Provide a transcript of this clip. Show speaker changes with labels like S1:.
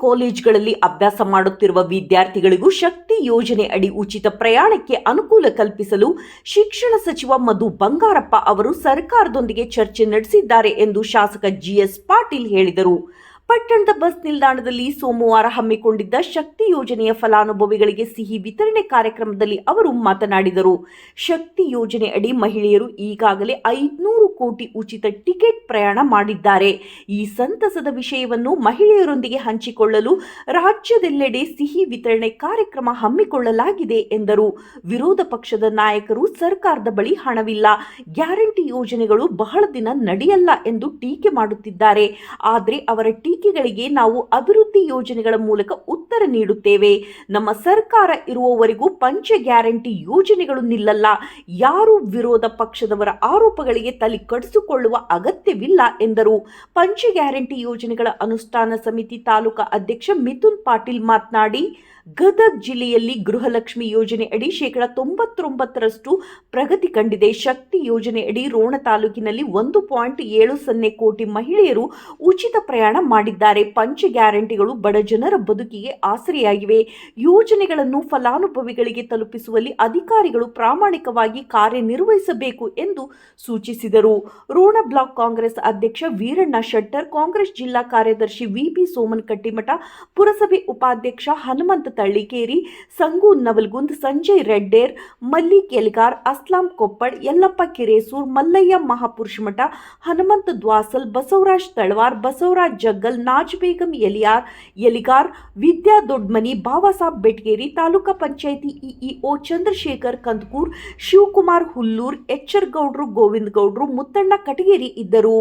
S1: ಕಾಲೇಜ್ಗಳಲ್ಲಿ ಅಭ್ಯಾಸ ಮಾಡುತ್ತಿರುವ ವಿದ್ಯಾರ್ಥಿಗಳಿಗೂ ಶಕ್ತಿ ಯೋಜನೆ ಅಡಿ ಉಚಿತ ಪ್ರಯಾಣಕ್ಕೆ ಅನುಕೂಲ ಕಲ್ಪಿಸಲು ಶಿಕ್ಷಣ ಸಚಿವ ಮಧು ಬಂಗಾರಪ್ಪ ಅವರು ಸರ್ಕಾರದೊಂದಿಗೆ ಚರ್ಚೆ ನಡೆಸಿದ್ದಾರೆ ಎಂದು ಶಾಸಕ ಜಿಎಸ್ ಪಾಟೀಲ್ ಹೇಳಿದರು. ಪಟ್ಟಣದ ಬಸ್ ನಿಲ್ದಾಣದಲ್ಲಿ ಸೋಮವಾರ ಹಮ್ಮಿಕೊಂಡಿದ್ದ ಶಕ್ತಿ ಯೋಜನೆಯ ಫಲಾನುಭವಿಗಳಿಗೆ ಸಿಹಿ ವಿತರಣೆ ಕಾರ್ಯಕ್ರಮದಲ್ಲಿ ಅವರು ಮಾತನಾಡಿದರು. ಶಕ್ತಿ ಯೋಜನೆ ಅಡಿ ಮಹಿಳೆಯರು ಈಗಾಗಲೇ ಐದುನೂರು ಕೋಟಿ ಉಚಿತ ಟಿಕೆಟ್ ಪ್ರಯಾಣ ಮಾಡಿದ್ದಾರೆ. ಈ ಸಂತಸದ ವಿಷಯವನ್ನು ಮಹಿಳೆಯರೊಂದಿಗೆ ಹಂಚಿಕೊಳ್ಳಲು ರಾಜ್ಯದೆಲ್ಲೆಡೆ ಸಿಹಿ ವಿತರಣೆ ಕಾರ್ಯಕ್ರಮ ಹಮ್ಮಿಕೊಳ್ಳಲಾಗಿದೆ ಎಂದರು. ವಿರೋಧ ಪಕ್ಷದ ನಾಯಕರು ಸರ್ಕಾರದ ಬಳಿ ಹಣವಿಲ್ಲ. ಗ್ಯಾರಂಟಿ ಯೋಜನೆಗಳು ಬಹಳ ದಿನ ನಡೆಯಲ್ಲ ಎಂದು ಟೀಕೆ ಮಾಡುತ್ತಿದ್ದಾರೆ. ಆದರೆ ಅವರ ಟೀಕೆಗಳಿಗೆ ನಾವು ಅಭಿವೃದ್ಧಿ ಯೋಜನೆಗಳ ಮೂಲಕ ಉತ್ತರ ನೀಡುತ್ತೇವೆ. ನಮ್ಮ ಸರ್ಕಾರ ಇರುವವರೆಗೂ ಪಂಚ ಗ್ಯಾರಂಟಿ ಯೋಜನೆಗಳು ನಿಲ್ಲಲ್ಲ. ಯಾರು ವಿರೋಧ ಪಕ್ಷದವರ ಆರೋಪಗಳಿಗೆ ತಲೆ ಕಡಿಸಿಕೊಳ್ಳುವ ಅಗತ್ಯವಿಲ್ಲ ಎಂದರು. ಪಂಚ ಗ್ಯಾರಂಟಿ ಯೋಜನೆಗಳ ಅನುಷ್ಠಾನ ಸಮಿತಿ ತಾಲೂಕಾ ಅಧ್ಯಕ್ಷ ಮಿಥುನ್ ಪಾಟೀಲ್ ಮಾತನಾಡಿ ಗದಗ್ ಜಿಲ್ಲೆಯಲ್ಲಿ ಗೃಹಲಕ್ಷ್ಮಿ ಯೋಜನೆ ಅಡಿ ಶೇಕಡ ತೊಂಬತ್ತೊಂಬತ್ತರಷ್ಟು ಪ್ರಗತಿ ಕಂಡಿದೆ. ಶಕ್ತಿ ಯೋಜನೆ ಅಡಿ ರೋಣ ತಾಲೂಕಿನಲ್ಲಿ ಒಂದು ಪಾಯಿಂಟ್ ಏಳು ಸೊನ್ನೆ ಕೋಟಿ ಮಹಿಳೆಯರು ಉಚಿತ ಪ್ರಯಾಣ ಮಾಡಿದ್ದಾರೆ. ಪಂಚ ಗ್ಯಾರಂಟಿಗಳು ಬಡ ಜನರ ಬದುಕಿಗೆ ಆಸರೆಯಾಗಿವೆ. ಯೋಜನೆಗಳನ್ನು ಫಲಾನುಭವಿಗಳಿಗೆ ತಲುಪಿಸುವಲ್ಲಿ ಅಧಿಕಾರಿಗಳು ಪ್ರಾಮಾಣಿಕವಾಗಿ ಕಾರ್ಯನಿರ್ವಹಿಸಬೇಕು ಎಂದು ಸೂಚಿಸಿದರು. ರೋಣ ಬ್ಲಾಕ್ ಕಾಂಗ್ರೆಸ್ ಅಧ್ಯಕ್ಷ ವೀರಣ್ಣ ಶೆಟ್ಟರ್, ಕಾಂಗ್ರೆಸ್ ಜಿಲ್ಲಾ ಕಾರ್ಯದರ್ಶಿ ವಿಪಿ ಸೋಮನ್ ಕಟ್ಟಿಮಠ, ಪುರಸಭೆ ಉಪಾಧ್ಯಕ್ಷ ಹನುಮಂತ ತಳ್ಳಿಕೇರಿ, ಸಂಗು ನವಲ್ಗುಂದ್, ಸಂಜಯ್ ರೆಡ್ಡೇರ್, ಮಲ್ಲಿಕ್ ಎಲ್ಗಾರ್, ಅಸ್ಲಾಂ ಕೊಪ್ಪಳ್, ಯಲ್ಲಪ್ಪ ಕಿರೇಸೂರ್, ಮಲ್ಲಯ್ಯ ಮಹಾಪುರುಷ ಮಠ, ಹನುಮಂತ ದ್ವಾಸಲ್, ಬಸವರಾಜ್ ತಳವಾರ್, ಬಸವರಾಜ್ ಜಗ್ಗಲ್, ನಾಜ್ ಬೇಗಂ ಎಲಿಯಾರ್, ಎಲಿಗಾರ್, ವಿದ್ಯಾ ದೊಡ್ಮನಿ ಬಾಬಾಸಾಬ್ ಬೆಟ್ಗೇರಿ, ತಾಲೂಕಾ ಪಂಚಾಯಿತಿ ಇಇಒ ಚಂದ್ರಶೇಖರ್ ಕಂದಕೂರ್, ಶಿವಕುಮಾರ್ ಹುಲ್ಲೂರ್ ಎಚ್ಚರ್ ಗೌಡ್ರು, ಗೋವಿಂದ್ ಗೌಡ್ರು, ಮುತ್ತಣ್ಣ ಕಟಗೇರಿ ಇದ್ದರು.